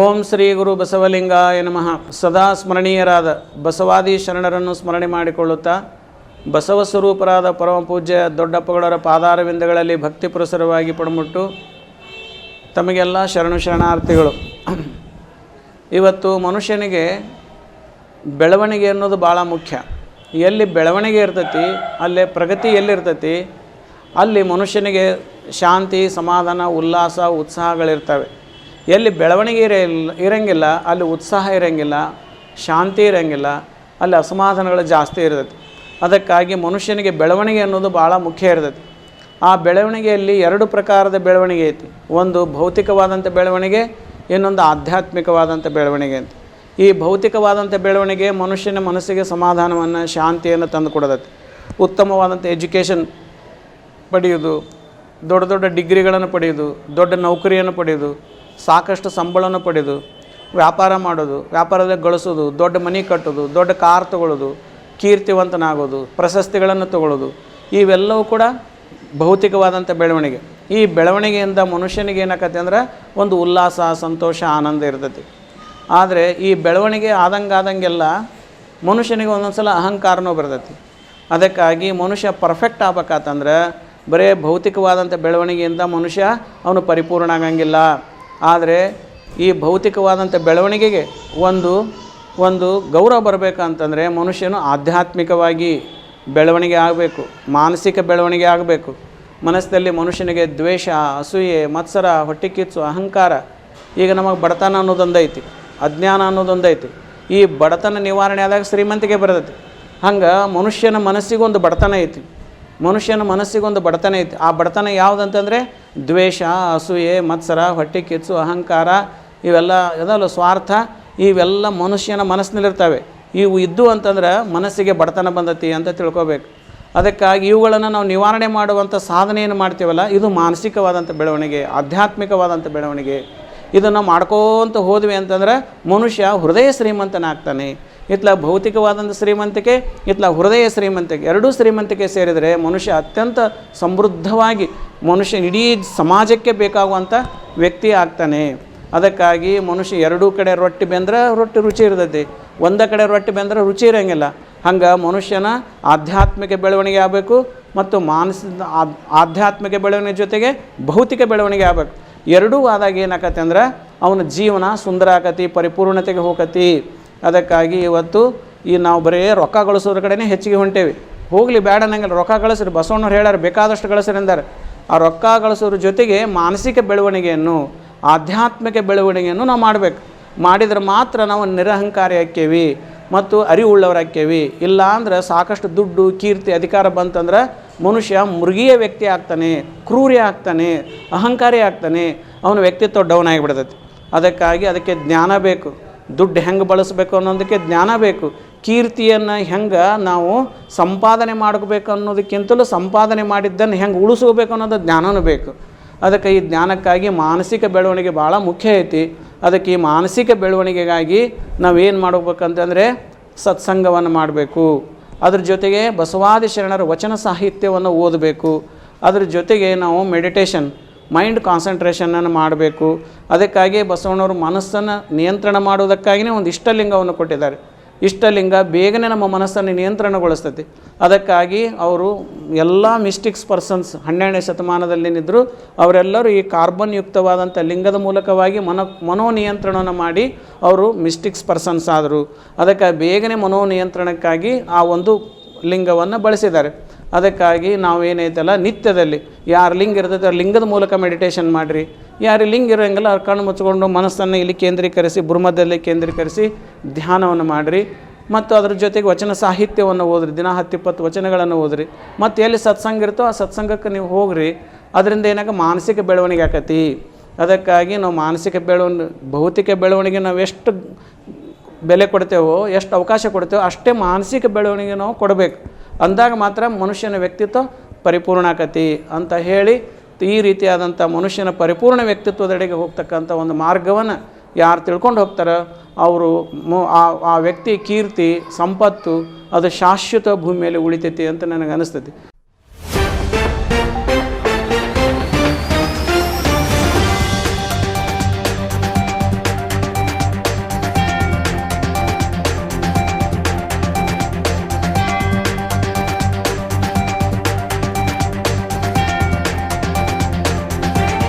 ಓಂ ಶ್ರೀ ಗುರು ಬಸವಲಿಂಗಾಯ ನಮಃ. ಸದಾ ಸ್ಮರಣೀಯರಾದ ಬಸವಾದಿ ಶರಣರನ್ನು ಸ್ಮರಣೆ ಮಾಡಿಕೊಳ್ಳುತ್ತಾ, ಬಸವ ಸ್ವರೂಪರಾದ ಪರಮ ಪೂಜ್ಯ ದೊಡ್ಡಪ್ಪಗಳವರ ಪಾದಾರವಿಂದಗಳಲ್ಲಿ ಭಕ್ತಿ ಪುರಸರವಾಗಿ ಪಡಮುಟ್ಟು ತಮಗೆಲ್ಲ ಶರಣು ಶರಣಾರ್ಥಿಗಳು. ಇವತ್ತು ಮನುಷ್ಯನಿಗೆ ಬೆಳವಣಿಗೆ ಅನ್ನೋದು ಭಾಳ ಮುಖ್ಯ. ಎಲ್ಲಿ ಬೆಳವಣಿಗೆ ಇರ್ತೈತಿ, ಅಲ್ಲೇ ಪ್ರಗತಿ ಎಲ್ಲಿರ್ತೈತಿ, ಅಲ್ಲಿ ಮನುಷ್ಯನಿಗೆ ಶಾಂತಿ, ಸಮಾಧಾನ, ಉಲ್ಲಾಸ, ಉತ್ಸಾಹಗಳಿರ್ತವೆ. ಎಲ್ಲಿ ಬೆಳವಣಿಗೆ ಇರಲ್ಲ ಇರೋಂಗಿಲ್ಲ, ಅಲ್ಲಿ ಉತ್ಸಾಹ ಇರೋಂಗಿಲ್ಲ, ಶಾಂತಿ ಇರೋಂಗಿಲ್ಲ, ಅಲ್ಲಿ ಅಸಮಾಧಾನಗಳು ಜಾಸ್ತಿ ಇರ್ತೈತಿ. ಅದಕ್ಕಾಗಿ ಮನುಷ್ಯನಿಗೆ ಬೆಳವಣಿಗೆ ಅನ್ನೋದು ಭಾಳ ಮುಖ್ಯ ಇರ್ತೈತಿ. ಆ ಬೆಳವಣಿಗೆಯಲ್ಲಿ ಎರಡು ಪ್ರಕಾರದ ಬೆಳವಣಿಗೆ ಐತಿ. ಒಂದು ಭೌತಿಕವಾದಂಥ ಬೆಳವಣಿಗೆ, ಇನ್ನೊಂದು ಆಧ್ಯಾತ್ಮಿಕವಾದಂಥ ಬೆಳವಣಿಗೆ ಅಂತ. ಈ ಭೌತಿಕವಾದಂಥ ಬೆಳವಣಿಗೆ ಮನುಷ್ಯನ ಮನಸ್ಸಿಗೆ ಸಮಾಧಾನವನ್ನು, ಶಾಂತಿಯನ್ನು ತಂದು ಕೊಡದತ್ತೆ ಉತ್ತಮವಾದಂಥ ಎಜುಕೇಷನ್ ಪಡೆಯೋದು, ದೊಡ್ಡ ದೊಡ್ಡ ಡಿಗ್ರಿಗಳನ್ನು ಪಡೆಯೋದು, ದೊಡ್ಡ ನೌಕರಿಯನ್ನು ಪಡೆಯೋದು ಸಾಕಷ್ಟು ಸಂಬಳವನ್ನು ಪಡೆದು, ವ್ಯಾಪಾರ ಮಾಡೋದು, ವ್ಯಾಪಾರದಲ್ಲಿ ಗಳಿಸೋದು, ದೊಡ್ಡ ಮನೆ ಕಟ್ಟೋದು, ದೊಡ್ಡ ಕಾರ್ ತಗೊಳ್ಳೋದು, ಕೀರ್ತಿವಂತನಾಗೋದು, ಪ್ರಶಸ್ತಿಗಳನ್ನು ತಗೊಳ್ಳೋದು, ಇವೆಲ್ಲವೂ ಕೂಡ ಭೌತಿಕವಾದಂಥ ಬೆಳವಣಿಗೆ. ಈ ಬೆಳವಣಿಗೆಯಿಂದ ಮನುಷ್ಯನಿಗೆ ಏನಾಕತಿ ಅಂದ್ರೆ ಒಂದು ಉಲ್ಲಾಸ, ಸಂತೋಷ, ಆನಂದ ಇರ್ತೈತಿ. ಆದರೆ ಈ ಬೆಳವಣಿಗೆ ಆದಂಗೆ ಆದಂಗೆಲ್ಲ ಮನುಷ್ಯನಿಗೆ ಒಂದೊಂದು ಸಲ ಅಹಂಕಾರನೂ ಬರ್ತೈತಿ. ಅದಕ್ಕಾಗಿ ಮನುಷ್ಯ ಪರ್ಫೆಕ್ಟ್ ಆಗ್ಬೇಕಾತಂದ್ರೆ ಬರೇ ಭೌತಿಕವಾದಂಥ ಬೆಳವಣಿಗೆಯಿಂದ ಮನುಷ್ಯ ಅವನು ಪರಿಪೂರ್ಣ ಆಗಂಗಿಲ್ಲ. ಆದರೆ ಈ ಭೌತಿಕವಾದಂಥ ಬೆಳವಣಿಗೆಗೆ ಒಂದು ಒಂದು ಗೌರವ ಬರಬೇಕಂತಂದರೆ ಮನುಷ್ಯನು ಆಧ್ಯಾತ್ಮಿಕವಾಗಿ ಬೆಳವಣಿಗೆ ಆಗಬೇಕು, ಮಾನಸಿಕ ಬೆಳವಣಿಗೆ ಆಗಬೇಕು. ಮನಸ್ಸಿನಲ್ಲಿ ಮನುಷ್ಯನಿಗೆ ದ್ವೇಷ, ಅಸೂಯೆ, ಮತ್ಸರ, ಹೊಟ್ಟೆಕಿಚ್ಚು, ಅಹಂಕಾರ, ಈಗ ನಮಗೆ ಬಡತನ ಅನ್ನೋದೊಂದೈತಿ ಅಜ್ಞಾನ ಅನ್ನೋದೊಂದೈತಿ ಈ ಬಡತನ ನಿವಾರಣೆ ಆದಾಗ ಶ್ರೀಮಂತಿಗೆ ಬರ್ತೈತಿ. ಹಂಗೆ ಮನುಷ್ಯನ ಮನಸ್ಸಿಗೊಂದು ಬಡತನ ಐತಿ. ಮನುಷ್ಯನ ಮನಸ್ಸಿಗೊಂದು ಬಡತನ ಐತಿ. ಆ ಬಡತನ ಯಾವುದಂತಂದರೆ ದ್ವೇಷ, ಅಸೂಯೆ, ಮತ್ಸರ, ಹೊಟ್ಟೆ ಕಿಚ್ಚು, ಅಹಂಕಾರ, ಇವೆಲ್ಲ ಅದಲ್ಲ ಸ್ವಾರ್ಥ, ಇವೆಲ್ಲ ಮನುಷ್ಯನ ಮನಸ್ಸಿನಲ್ಲಿರ್ತವೆ. ಇವು ಇದ್ದು ಅಂತಂದ್ರೆ ಮನಸ್ಸಿಗೆ ಬಡತನ ಬಂದತಿ ಅಂತ ತಿಳ್ಕೊಬೇಕು. ಅದಕ್ಕಾಗಿ ಇವುಗಳನ್ನು ನಾವು ನಿವಾರಣೆ ಮಾಡುವಂಥ ಸಾಧನೆಯನ್ನು ಮಾಡ್ತೀವಲ್ಲ, ಇದು ಮಾನಸಿಕವಾದಂಥ ಬೆಳವಣಿಗೆ ಆಧ್ಯಾತ್ಮಿಕವಾದಂಥ ಬೆಳವಣಿಗೆ. ಇದನ್ನು ಮಾಡ್ಕೋತ ಹೋದ್ವಿ ಅಂತಂದ್ರೆ ಮನುಷ್ಯ ಹೃದಯ ಶ್ರೀಮಂತನಾಗ್ತಾನೆ. ಇತ್ಲ ಭೌತಿಕವಾದಂಥ ಶ್ರೀಮಂತಿಕೆ, ಇತ್ಲ ಹೃದಯ ಶ್ರೀಮಂತಿಕೆ, ಎರಡೂ ಶ್ರೀಮಂತಿಕೆ ಸೇರಿದರೆ ಮನುಷ್ಯ ಅತ್ಯಂತ ಸಮೃದ್ಧವಾಗಿ ಮನುಷ್ಯ ಇಡೀ ಸಮಾಜಕ್ಕೆ ಬೇಕಾಗುವಂಥ ವ್ಯಕ್ತಿ ಆಗ್ತಾನೆ. ಅದಕ್ಕಾಗಿ ಮನುಷ್ಯ ಎರಡೂ ಕಡೆ ರೊಟ್ಟಿ ಬೆಂದ್ರೆ ರೊಟ್ಟಿ ರುಚಿ ಇರ್ತೈತಿ ಒಂದೇ ಕಡೆ ರೊಟ್ಟಿ ಬೆಂದ್ರೆ ರುಚಿ ಇರೋಂಗಿಲ್ಲ. ಹಂಗೆ ಮನುಷ್ಯನ ಆಧ್ಯಾತ್ಮಿಕ ಬೆಳವಣಿಗೆ ಆಗಬೇಕು ಮತ್ತು ಮಾನಸಿಕ ಆಧ್ಯಾತ್ಮಿಕ ಬೆಳವಣಿಗೆ ಜೊತೆಗೆ ಭೌತಿಕ ಬೆಳವಣಿಗೆ ಆಗಬೇಕು. ಎರಡೂ ಆದಾಗ ಏನಾಕತಿ ಅಂದ್ರೆ ಅವನ ಜೀವನ ಸುಂದರ ಆಕತಿ ಪರಿಪೂರ್ಣತೆಗೆ ಹೋಗತಿ. ಅದಕ್ಕಾಗಿ ಇವತ್ತು ಈ ನಾವು ಬರೀ ರೊಕ್ಕ ಗಳಿಸೋದ್ರ ಕಡೆನೇ ಹೆಚ್ಚಿಗೆ ಹೊಂಟೇವಿ. ಹೋಗಲಿ ಬೇಡ ಅನ್ನಂಗಿಲ್ಲ ರೊಕ್ಕ ಗಳಿಸ್ರಿ, ಬಸವಣ್ಣವ್ರು ಹೇಳ್ಯಾರ ಬೇಕಾದಷ್ಟು ಗಳಿಸ್ರಿ ಅಂದಾರೆ. ಆ ರೊಕ್ಕ ಗಳಿಸೋದ್ರ ಜೊತೆಗೆ ಮಾನಸಿಕ ಬೆಳವಣಿಗೆಯನ್ನು, ಆಧ್ಯಾತ್ಮಿಕ ಬೆಳವಣಿಗೆಯನ್ನು ನಾವು ಮಾಡಬೇಕು. ಮಾಡಿದ್ರೆ ಮಾತ್ರ ನಾವು ನಿರಹಂಕಾರಿ ಆಕ್ಕೇವಿ ಮತ್ತು ಅರಿವುಳ್ಳವರಾಕ್ಕೇವಿ ಇಲ್ಲ ಅಂದ್ರೆ ಸಾಕಷ್ಟು ದುಡ್ಡು, ಕೀರ್ತಿ, ಅಧಿಕಾರ ಬಂತಂದ್ರೆ ಮನುಷ್ಯ ಮೃಗೀಯ ವ್ಯಕ್ತಿ ಆಗ್ತಾನೆ, ಕ್ರೂರಿ ಆಗ್ತಾನೆ, ಅಹಂಕಾರಿ ಆಗ್ತಾನೆ, ಅವನ ವ್ಯಕ್ತಿತ್ವ ಡೌನ್ ಆಗಿಬಿಡ್ತೈತಿ. ಅದಕ್ಕಾಗಿ ಅದಕ್ಕೆ ಜ್ಞಾನ ಬೇಕು. ದುಡ್ಡು ಹೆಂಗೆ ಬಳಸಬೇಕು ಅನ್ನೋದಕ್ಕೆ ಜ್ಞಾನ ಬೇಕು. ಕೀರ್ತಿಯನ್ನು ಹೆಂಗೆ ನಾವು ಸಂಪಾದನೆ ಮಾಡಬೇಕು ಅನ್ನೋದಕ್ಕಿಂತಲೂ ಸಂಪಾದನೆ ಮಾಡಿದ್ದನ್ನು ಹೆಂಗೆ ಉಳಿಸ್ಕೋಬೇಕು ಅನ್ನೋದು ಜ್ಞಾನವೂ ಬೇಕು. ಅದಕ್ಕೆ ಈ ಜ್ಞಾನಕ್ಕಾಗಿ ಮಾನಸಿಕ ಬೆಳವಣಿಗೆ ಭಾಳ ಮುಖ್ಯ ಐತಿ. ಅದಕ್ಕೆ ಈ ಮಾನಸಿಕ ಬೆಳವಣಿಗೆಗಾಗಿ ನಾವೇನು ಮಾಡ್ಬೇಕಂತಂದರೆ ಸತ್ಸಂಗವನ್ನು ಮಾಡಬೇಕು. ಅದ್ರ ಜೊತೆಗೆ ಬಸವಾದಿ ಶರಣರ ವಚನ ಸಾಹಿತ್ಯವನ್ನು ಓದಬೇಕು. ಅದ್ರ ಜೊತೆಗೆ ನಾವು ಮೆಡಿಟೇಷನ್ ಮೈಂಡ್ ಕಾನ್ಸಂಟ್ರೇಷನನ್ನು ಮಾಡಬೇಕು. ಅದಕ್ಕಾಗಿ ಬಸವಣ್ಣವರು ಮನಸ್ಸನ್ನು ನಿಯಂತ್ರಣ ಮಾಡುವುದಕ್ಕಾಗಿಯೇ ಒಂದು ಇಷ್ಟಲಿಂಗವನ್ನು ಕೊಟ್ಟಿದ್ದಾರೆ. ಇಷ್ಟಲಿಂಗ ಬೇಗನೆ ನಮ್ಮ ಮನಸ್ಸನ್ನು ನಿಯಂತ್ರಣಗೊಳಿಸ್ತೈತಿ ಅದಕ್ಕಾಗಿ ಅವರು ಎಲ್ಲ ಮಿಸ್ಟಿಕ್ಸ್ ಪರ್ಸನ್ಸ್ ಹನ್ನೆರಡನೇ ಶತಮಾನದಲ್ಲಿನಿದ್ದರು ಅವರೆಲ್ಲರೂ ಈ ಕಾರ್ಬನ್ ಯುಕ್ತವಾದಂಥ ಲಿಂಗದ ಮೂಲಕವಾಗಿ ಮನೋ ನಿಯಂತ್ರಣವನ್ನು ಮಾಡಿ ಅವರು ಮಿಸ್ಟಿಕ್ಸ್ ಪರ್ಸನ್ಸ್ ಆದರು. ಅದಕ್ಕೆ ಬೇಗನೆ ಮನೋ ನಿಯಂತ್ರಣಕ್ಕಾಗಿ ಆ ಒಂದು ಲಿಂಗವನ್ನು ಬಳಸಿದ್ದಾರೆ. ಅದಕ್ಕಾಗಿ ನಾವು ಏನೈತಲ್ಲ ನಿತ್ಯದಲ್ಲಿ ಯಾರು ಲಿಂಗ ಇರ್ತೈತೆ ಅವ್ರ ಲಿಂಗದ ಮೂಲಕ ಮೆಡಿಟೇಷನ್ ಮಾಡಿರಿ. ಯಾರು ಲಿಂಗ ಇರೋಂಗಿಲ್ಲ ಅವ್ರ ಕಣ್ಣು ಮುಚ್ಕೊಂಡು ಮನಸ್ಸನ್ನು ಇಲ್ಲಿ ಕೇಂದ್ರೀಕರಿಸಿ ಬ್ರಹ್ಮದಲ್ಲಿ ಕೇಂದ್ರೀಕರಿಸಿ ಧ್ಯಾನವನ್ನು ಮಾಡಿರಿ. ಮತ್ತು ಅದ್ರ ಜೊತೆಗೆ ವಚನ ಸಾಹಿತ್ಯವನ್ನು ಓದ್ರಿ, ದಿನ ಹತ್ತಿಪ್ಪತ್ತು ವಚನಗಳನ್ನು ಓದ್ರಿ. ಮತ್ತು ಎಲ್ಲಿ ಸತ್ಸಂಗ ಇರ್ತೋ ಆ ಸತ್ಸಂಗಕ್ಕೆ ನೀವು ಹೋಗ್ರಿ. ಅದರಿಂದ ಏನಾಗ ಮಾನಸಿಕ ಬೆಳವಣಿಗೆ ಆಕತಿ. ಅದಕ್ಕಾಗಿ ನಾವು ಮಾನಸಿಕ ಬೆಳವಣಿಗೆ, ಭೌತಿಕ ಬೆಳವಣಿಗೆ ನಾವು ಎಷ್ಟು ಬೆಲೆ ಕೊಡ್ತೇವೋ, ಎಷ್ಟು ಅವಕಾಶ ಕೊಡ್ತೇವೋ ಅಷ್ಟೇ ಮಾನಸಿಕ ಬೆಳವಣಿಗೆ ನಾವು ಕೊಡಬೇಕು. ಅಂದಾಗ ಮಾತ್ರ ಮನುಷ್ಯನ ವ್ಯಕ್ತಿತ್ವ ಪರಿಪೂರ್ಣ ಆಕತಿ ಅಂತ ಹೇಳಿ ಈ ರೀತಿಯಾದಂಥ ಮನುಷ್ಯನ ಪರಿಪೂರ್ಣ ವ್ಯಕ್ತಿತ್ವದೆಡೆಗೆ ಹೋಗ್ತಕ್ಕಂಥ ಒಂದು ಮಾರ್ಗವನ್ನು ಯಾರು ತಿಳ್ಕೊಂಡು ಹೋಗ್ತಾರೋ ಅವರು ಆ ವ್ಯಕ್ತಿ ಕೀರ್ತಿ, ಸಂಪತ್ತು ಅದು ಶಾಶ್ವತ ಭೂಮಿಯಲ್ಲಿ ಉಳಿತೈತಿ ಅಂತ ನನಗೆ ಅನಿಸ್ತೈತಿ.